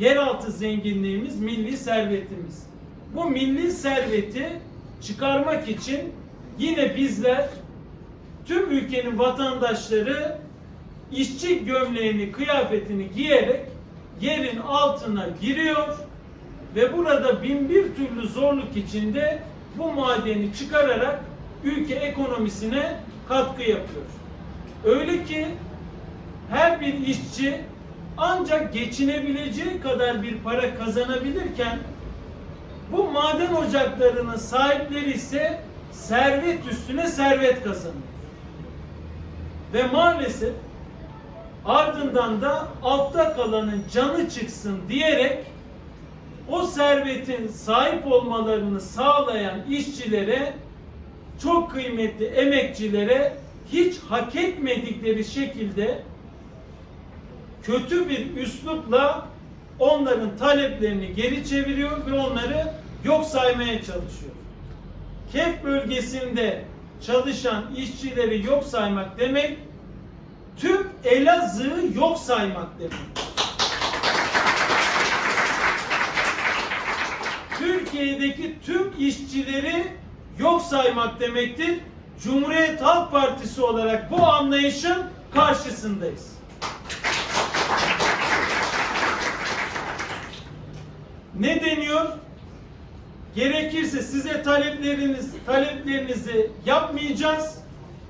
yeraltı zenginliğimiz, milli servetimiz. Bu milli serveti çıkarmak için yine bizler tüm ülkenin vatandaşları işçi gömleğini, kıyafetini giyerek yerin altına giriyor ve burada bin bir türlü zorluk içinde bu madeni çıkararak ülke ekonomisine katkı yapıyor. Öyle ki her bir işçi ancak geçinebileceği kadar bir para kazanabilirken bu maden ocaklarının sahipleri ise servet üstüne servet kazanıyor. Ve maalesef ardından da altta kalanın canı çıksın diyerek o servetin sahip olmalarını sağlayan işçilere çok kıymetli emekçilere hiç hak etmedikleri şekilde kötü bir üslupla onların taleplerini geri çeviriyor ve onları yok saymaya çalışıyor. Kef bölgesinde çalışan işçileri yok saymak demek tüm Elazığ'ı yok saymak demek. Türkiye'deki tüm işçileri yok saymak demektir. Cumhuriyet Halk Partisi olarak bu anlayışın karşısındayız. Ne deniyor? Gerekirse size talepleriniz taleplerinizi yapmayacağız.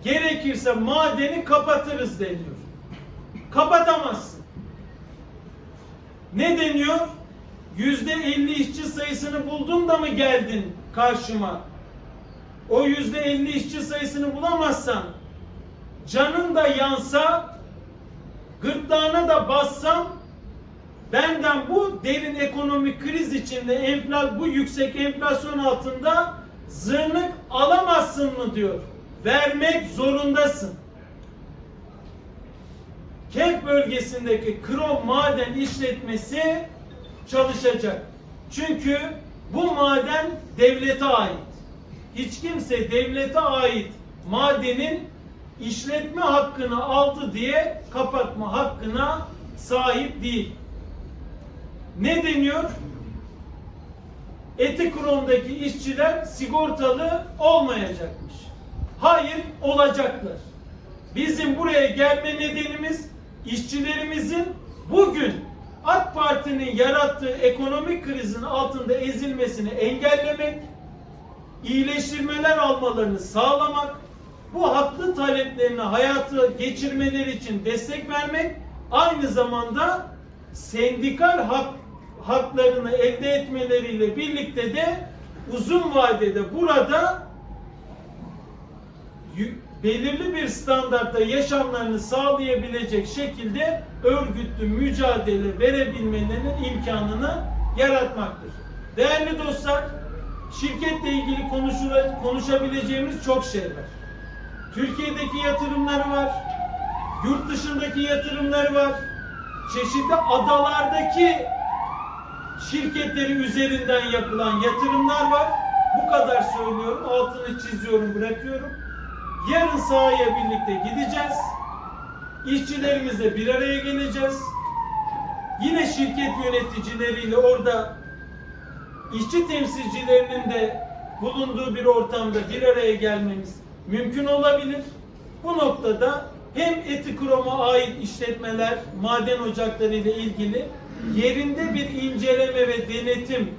Gerekirse madeni kapatırız deniyor. Kapatamazsın. Ne deniyor? Yüzde elli işçi sayısını buldun da mı geldin karşıma? O yüzde elli işçi sayısını bulamazsan canın da yansa gırtlağına da bassam benden bu derin ekonomik kriz içinde enflasyon bu yüksek enflasyon altında zırnık alamazsın mı diyor. Vermek zorundasın. Kef bölgesindeki krom maden işletmesi çalışacak. Çünkü bu maden devlete ait. Hiç kimse devlete ait madenin işletme hakkını aldı diye kapatma hakkına sahip değil. Ne deniyor? Etikrom'daki işçiler sigortalı olmayacakmış. Hayır, olacaklar. Bizim buraya gelme nedenimiz işçilerimizin bugün AK Parti'nin yarattığı ekonomik krizin altında ezilmesini engellemek, iyileştirmeler almalarını sağlamak, bu haklı taleplerini hayatı geçirmeleri için destek vermek, aynı zamanda sendikal hak, haklarını elde etmeleriyle birlikte de uzun vadede burada belirli bir standartta yaşamlarını sağlayabilecek şekilde örgütlü mücadele verebilmelerinin imkanını yaratmaktır. Değerli dostlar, şirketle ilgili konuşabileceğimiz çok şey var. Türkiye'deki yatırımları var, yurt dışındaki yatırımları var, çeşitli adalardaki şirketleri üzerinden yapılan yatırımlar var. Bu kadar söylüyorum, altını çiziyorum, bırakıyorum. Yarın sahaya birlikte gideceğiz. İşçilerimizle bir araya geleceğiz. Yine şirket yöneticileriyle orada işçi temsilcilerinin de bulunduğu bir ortamda bir araya gelmemiz mümkün olabilir. Bu noktada hem Etikrom'a ait işletmeler, maden ocakları ile ilgili yerinde bir inceleme ve denetim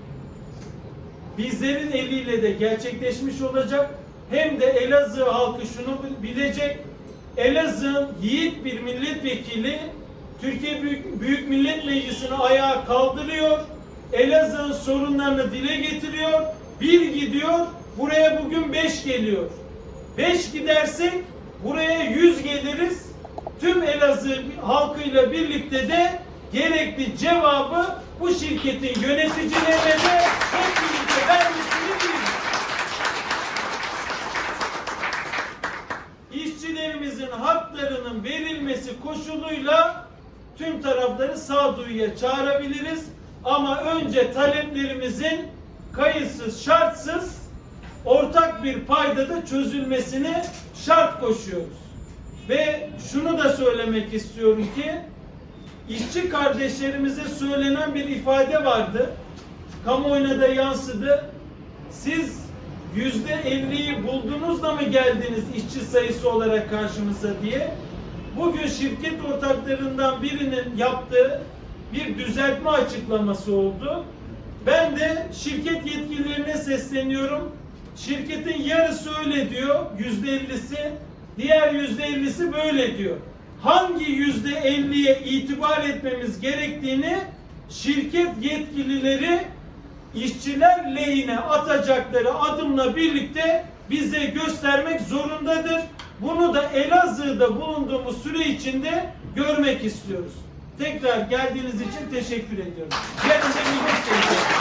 bizlerin eliyle de gerçekleşmiş olacak. Hem de Elazığ halkı şunu bilecek. Elazığ'ın yiğit bir milletvekili Türkiye Büyük, Büyük Millet Meclisi'ni ayağa kaldırıyor. Elazığ'ın sorunlarını dile getiriyor. Bir gidiyor, buraya bugün beş geliyor. Beş gidersek buraya yüz geliriz. Tüm Elazığ halkıyla birlikte de gerekli cevabı bu şirketin yöneticilerine de hep birlikte vermesini biliriz. İşçilerimizin haklarının verilmesi koşuluyla tüm tarafları sağduyuya çağırabiliriz. Ama önce taleplerimizin kayıtsız, şartsız ortak bir paydada çözülmesini şart koşuyoruz. Ve şunu da söylemek istiyorum ki işçi kardeşlerimize söylenen bir ifade vardı. Kamuoyuna da yansıdı. Siz yüzde elliyi buldunuz da mı geldiniz işçi sayısı olarak karşımıza diye. Bugün şirket ortaklarından birinin yaptığı bir düzeltme açıklaması oldu. Ben de şirket yetkililerine sesleniyorum. Şirketin yarısı öyle diyor, yüzde ellisi. Diğer yüzde ellisi böyle diyor. Hangi yüzde elliye itibar etmemiz gerektiğini şirket yetkilileri işçiler lehine atacakları adımla birlikte bize göstermek zorundadır. Bunu da Elazığ'da bulunduğumuz süre içinde görmek istiyoruz. Tekrar geldiğiniz için teşekkür ediyorum. Millet gelecek.